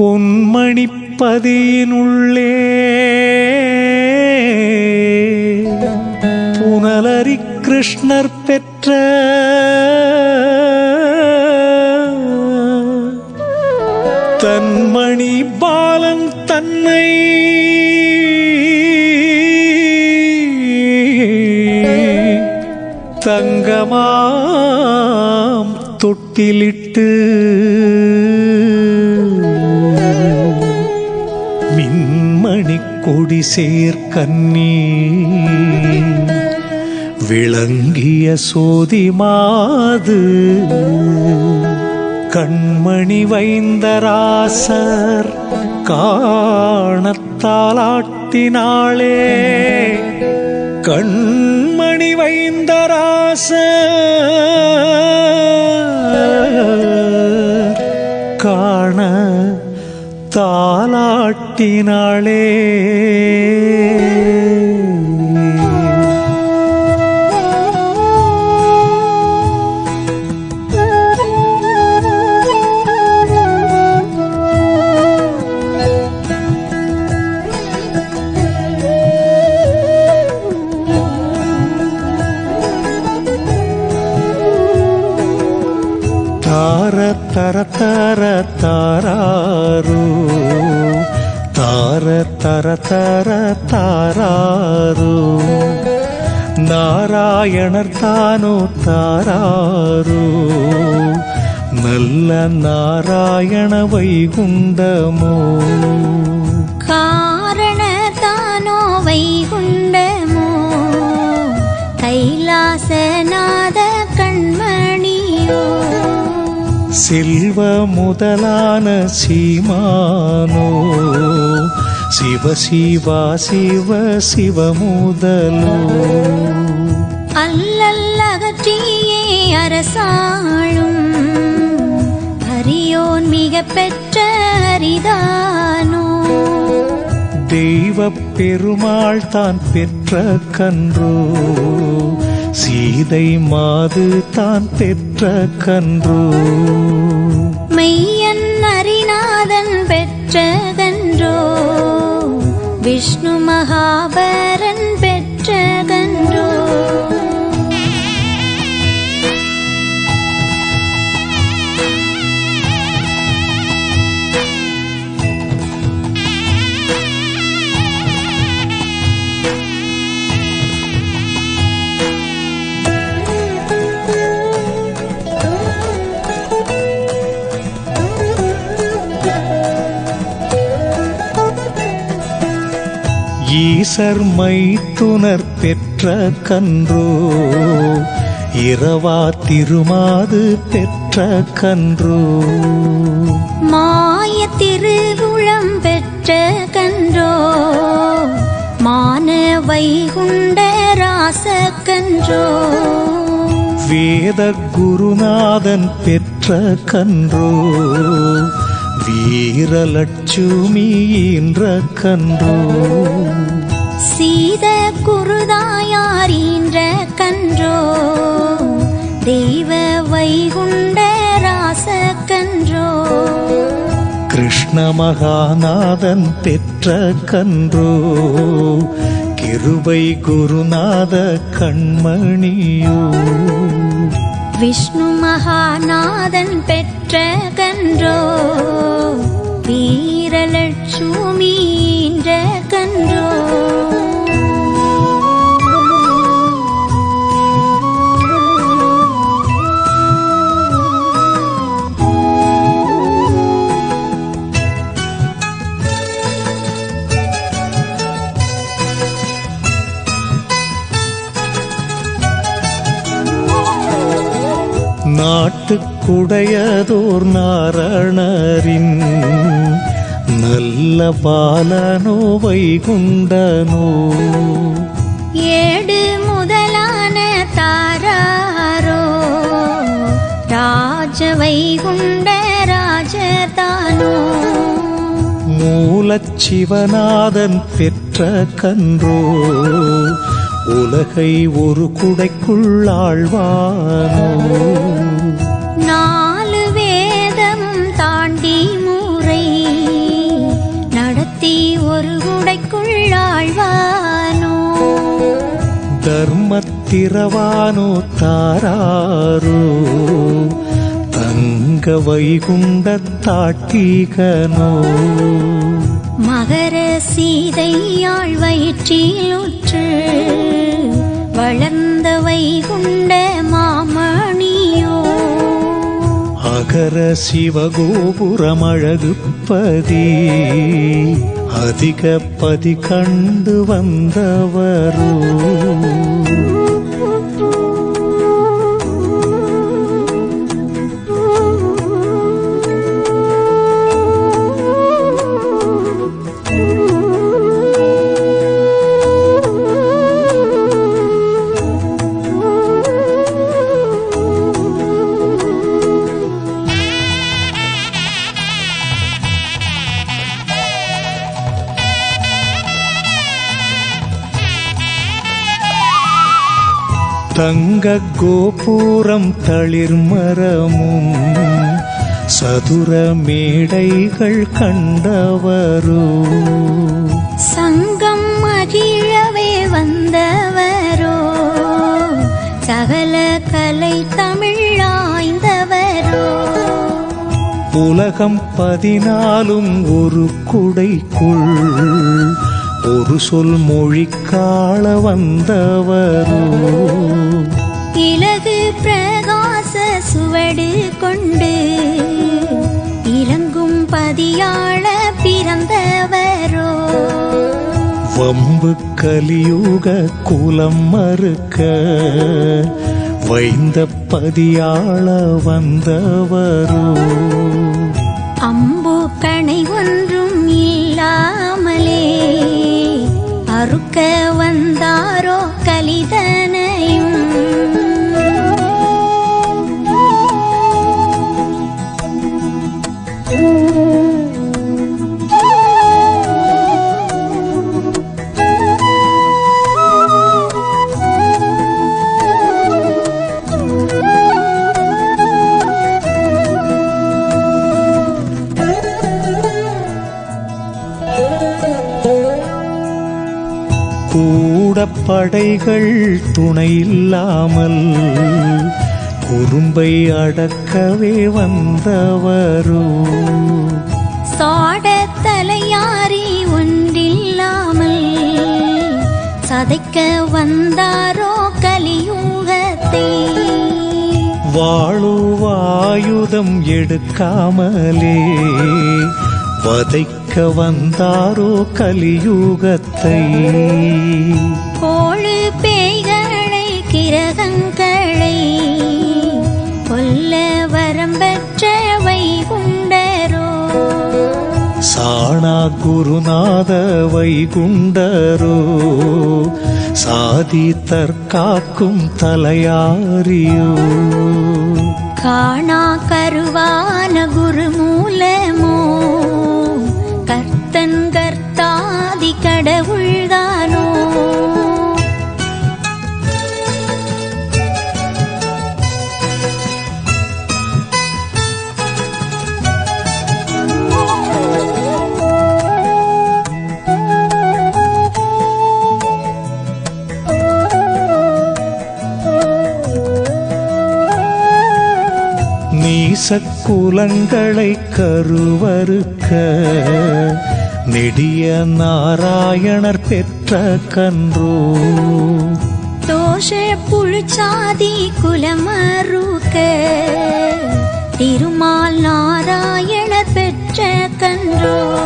பொன்மணிப்பதியினுள்ளே. புனலரி கிருஷ்ணர் பெற்ற தன்மணி பாலன் தன்னை தங்கமாம் தொட்டிலிட்டு சேர்க்கன்னி விளங்கிய சோதி மாது. கண்மணி வைந்தராசர் காணத்தாலாட்டினாளே. கண்மணி வைந்தராசர் காண தாலாட்டினாளே காட்டினாளே நாராயண வைகுண்டமோ? காரணதானோ வைகுண்டமோ கைலாசநாத கண்மணியோ செல்வ முதலான சீமானோ? சிவ சிவா சிவ சிவ முதலோ அல்லல்லகற்றியே அரசாளும் மிக பெற்ற அரிதானோ? தெய்வ பெருமாள் தான் பெற்ற கன்றோ? சீதை மாது தான் பெற்ற கன்றோ? மெய்யன் அரிநாதன் பெற்றகன்றோ விஷ்ணு மகாபரன் பெற்றகன்றோ ஈசர் மைத்துனர் பெற்ற கன்றோ? இரவா திருமாது பெற்ற கன்றோ? மாய திருவுளம் பெற்ற கன்றோ? மான வைகுண்ட ராசக்கன்றோ வேத குருநாதன் பெற்ற கன்றோ? வீரலட்சுமி என்ற கன்றோ. சீத குருதாயாரின்ற கன்றோ தெய்வ வைகுண்ட ராசக்கன்றோ கிருஷ்ண மகாநாதன் பெற்ற கன்றோ கிருபை குருநாத கண்மணியோ. விஷ்ணு மகாநாதன் பெற்ற கன்றோ வீரலட்சுமின்ற கன்றோ. நாட்டுக்குடையதோர் நாரணரின் நல்ல பாலனோ வைகுண்டனோ. ஏடு முதலான தாராரோ ராஜ வைகுண்ட ராஜதானோ. மூலச்சிவநாதன் பெற்ற கன்றோ உலகை ஒரு குடைக்குள்ளாழ்வானோ நாலு ಧರ್ಮತ್ತಿರವಾನೋ ತಾರಾರೋ தங்க வைகுண்ட தாட்டிகனோ மகர சீதையாள் வயிற்றிலுற்று வளர்ந்த வைகுண்ட மாமணியோ அகர சிவகோபுரமழகுப்பதி அதிக பதி கண்டு வந்தவரோ தங்க கோபுரம் தளிர்மரமும் சதுர மேடைகள் கண்டவரோ சங்கம் மகிழவே வந்தவரோ சகல கலை தமிழாய்ந்தவரோ உலகம் பதினாலும் ஒரு குடைக்குள் ஒரு சொல் மொழிக்காள வந்தவரோ? இலகு பிரகாச சுவடு கொண்டு இறங்கும் பதியாள பிறந்தவரோ? வம்பு கலியுக குலம் மறுக்க வைந்த பதியாள வந்தவரோ? அம்பு அறுக்க வந்தாரோ கலித படைகள் துணையில்லாமல் குறும்பை அடக்கவே வந்தவரோ? சாட தலையாரி ஒன்றில்லாமல் சதைக்க வந்தாரோ கலியுகத்தை? வாழுவாயுதம் எடுக்காமலே வதைக்க வந்தாரோ கலியுகத்தை? கோழு பேய்களை கிரகங்களை கொல்ல வரம் பெற்ற வைகுண்டரோ சாணா குருநாத வைகுண்டரோ சாதி தற்காக்கும் தலையாரியோ. காணா கருவான குருமூலமோ நீசக்குலங்களை கருவறுக்க. நெடிய நாராயணர் பெற்ற கன்றோ. தோஷ புழுச்சாதி குலமறுக்க. திருமால் நாராயணர் பெற்ற கன்றோ.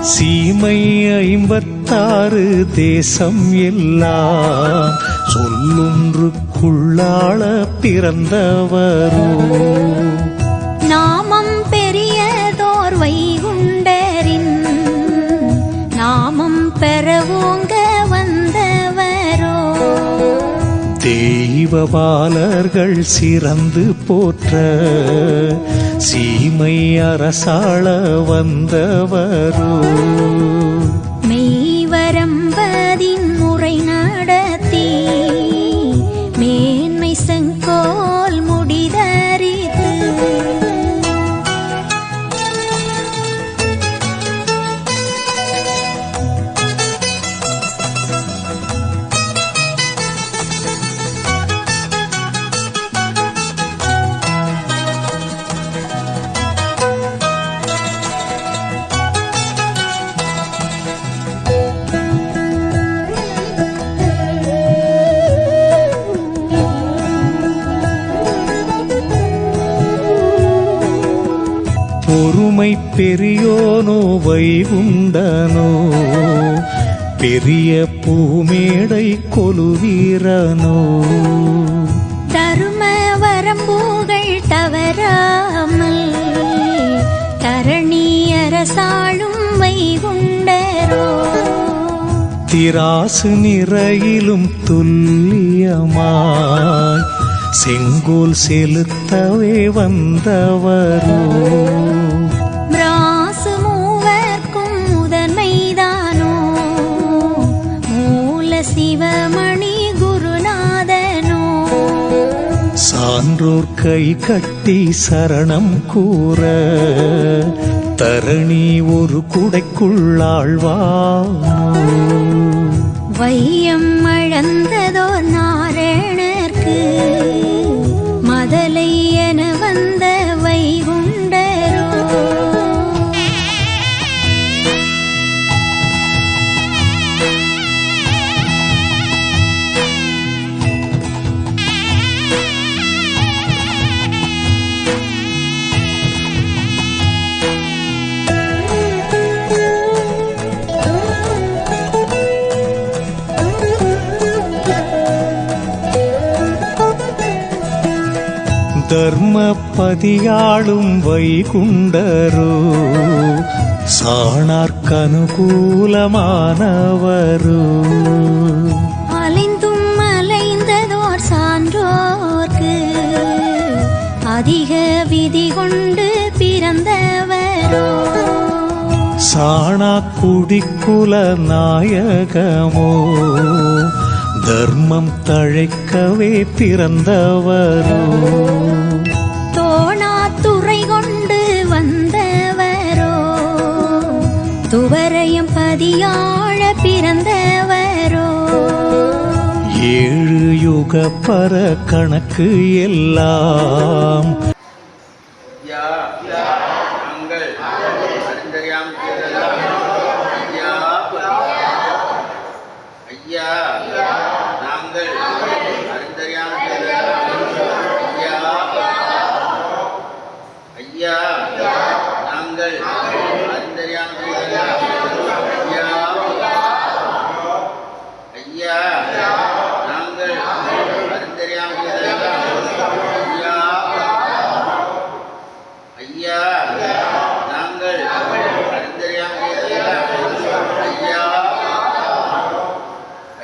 சீமை ஐம்பத்தாறு தேசம் எல்லாம் சொல்லொன்றுக்குள்ளாள பிறந்தவரோ. தெய்வபாலர்கள் சிறந்து போற்ற சீமை அரசாள வந்தவரோ. மெய்வரம்பதின் ஒருமை பெரியோனோ வைகுண்டனோ பெரிய பூமேடை கொலுவீரனோ. தரும வரம்புகள் தவறாமல் தரணி அரசாளும் வைகுண்டரோ. திராசு நிறையிலும் துல்லியமாய் செங்கோல் செலுத்தவே வந்தவரோ. சான்றோர் கை கட்டி சரணம் கூற தரணி ஒரு குடைக்குள்ளாழ்வா வையம் தர்மபதியாளும் வைகுண்டரோ சாணார்க்கனுகூலமானவரோ. அலைந்தும் அலைந்ததோர் சான்றோர்க்கு அதிக விதி கொண்டு பிறந்தவரோ. சாணா குடிக்குல நாயகமோ தர்மம் தழைக்கவே பிறந்தவரோ. துவரையும் பதியாழ பிறந்தவரோ. ஏழு யுக பர கணக்கு எல்லாம் ஐயா நாங்கள் அறிந்தறியாம் ஐயா ஐயா நாங்கள் அறிந்தறியாம் ஐயா ஐயா நாங்கள் அறிந்தறியாம் ஐயா ஐயா நாங்கள் அறிந்தறியாம் ஐயா ஐயா நாங்கள் அறிந்தறியாம ஐயா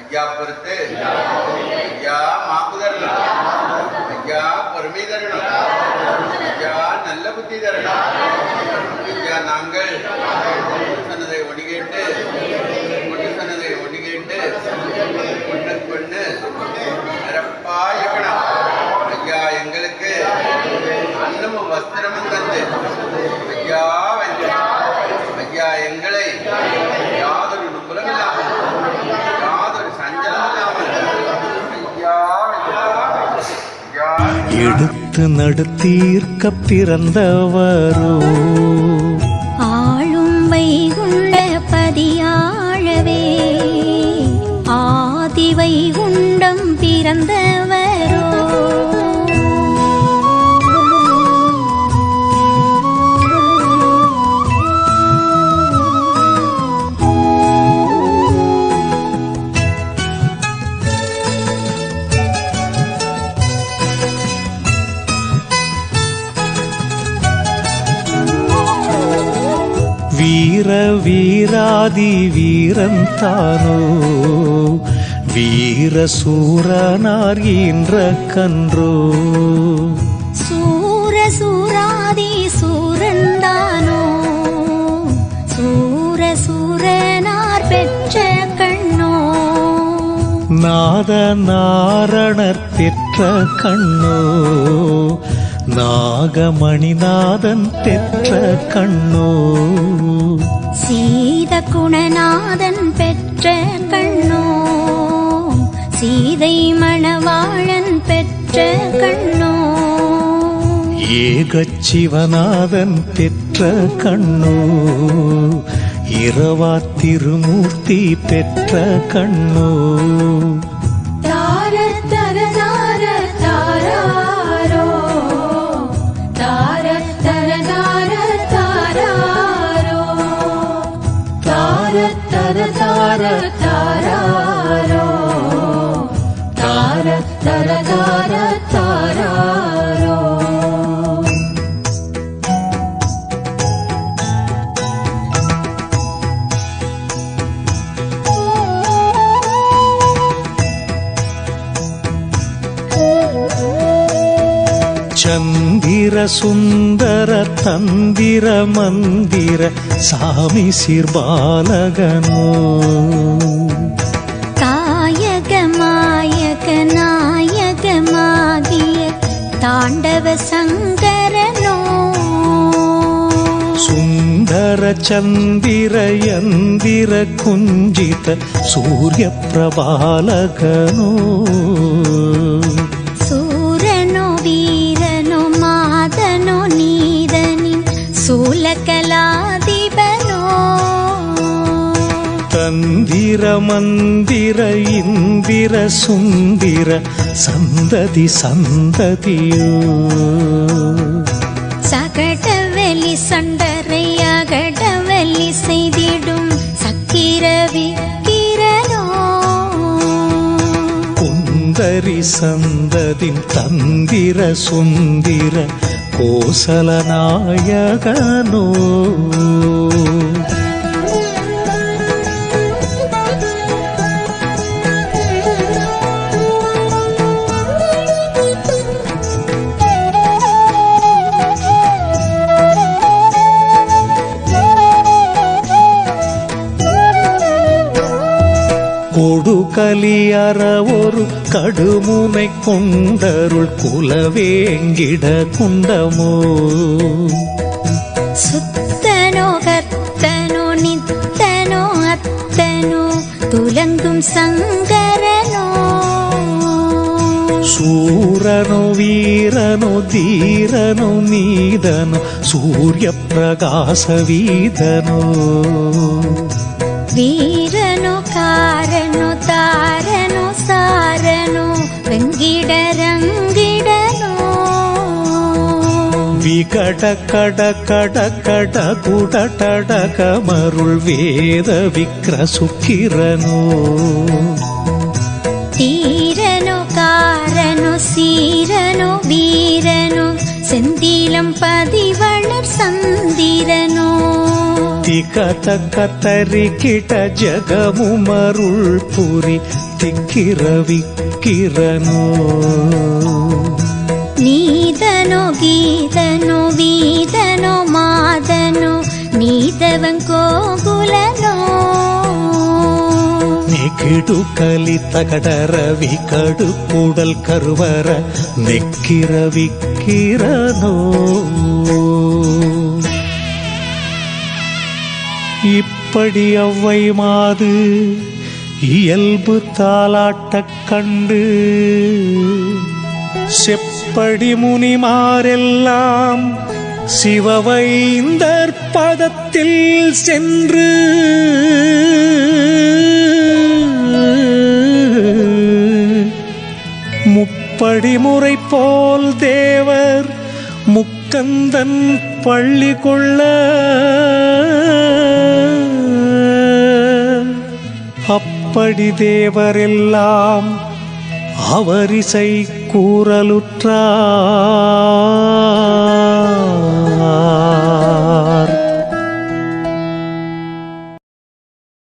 ஐயா பொறுத்து ஐயா மாப்பு தரணும் ஐயா பொறுமை தரணும். ஐயா நல்ல புத்தி தரணும். ஐயா நாங்கள் சொன்னதை ஒடிகேட்டு ஒன்று சொன்னதை ஒடிகேட்டு ஒன்று கொண்டு நிரப்பா இருக்கணும் ஐயா எங்களுக்கு அன்னமும் வஸ்திரமும் தந்து ஐயா எங்களை யாதொரு நுபலம் இல்லாமல் யாதொரு சஞ்சலம் இல்லாமல் ஐயா வென்று. ஐயா எடுத்து நடத்தீர்க்க பிறந்தவரோ? வீராதி வீரன் தானோ? வீர சூரனார் ஈன்ற கன்றோ? சூர சூராதி சூரந்தானோ சூர சூரனார் பெற்ற கண்ணோ? நாத நாரணர் பெற்ற கண்ணோ? நாகமணிநாதன் பெற்ற கண்ணோ சீத குணநாதன் பெற்ற கண்ணோ சீதை மணவாளன் பெற்ற கண்ணோ ஏகச்சிவநாதன் பெற்ற கண்ணோ இரவா திருமூர்த்தி பெற்ற கண்ணோ தாராரோ தார தர தார தாராரோ சந்திர சுந்தர தந்திர மந்திர சாமி சிற்பாலகனோ. காயக மாயக நாயகமாகிய தாண்டவ சங்கரனோ. சுந்தர சந்திர யந்திர குஞ்சித சூரிய பிரபாலகனோ சூலகலாதிபனோ தந்திர மந்திர இந்திர சுந்திர சந்ததி சந்ததியோ. சகடவெளி சண்டரை அகடவெளி செய்திடும் சக்கிரவி கிரணோ. குந்தரி சந்ததின் தந்திர சுந்திர కోసల నాయకను കൊടുകലിയറ ഒരു കടുമുனை കൊണ്ടരുൾ കുലവേങ്കിട കുണ്ടമോ? സുത്തനോ കത്തനോ നിത്തനോ അത്തനോ തുലങ്കും സങ്കരനോ. സൂരനു വീരനു ധീരനു നീതനു സൂര്യപ്രകാശവീതനോ വീരനോ കാരനോ താരനോ സാരനോ വെങ്കിടരങ്കിടനോ വികട കട കട കട കുടടകമരുൾ തീരനോ കാരനോ സീരനോ വീരനോ സെന്തിലം പതിവളർ സന്തിരനോ மருள் புரி திக்கிர விக்கிரனோ நீதனோ கீதனோ வீதனோ மாதனோ நீதவன் கோகுலனோ. நெகிடு கலி தகடர விகடு கூடல் கருவர நெக்கிர விக்கிரனோ இப்படி அவ்வை மாது இயல்பு தாலாட்டக் கண்டு. செப்படி முனிமாரெல்லாம் சிவவைந்தர் பதத்தில் சென்று. முப்படி முறை போல் தேவர் முக்கந்தன் பள்ளி கொள்ள. அப்படி தேவரெல்லாம் அவரிசை கூறலுற்றார்.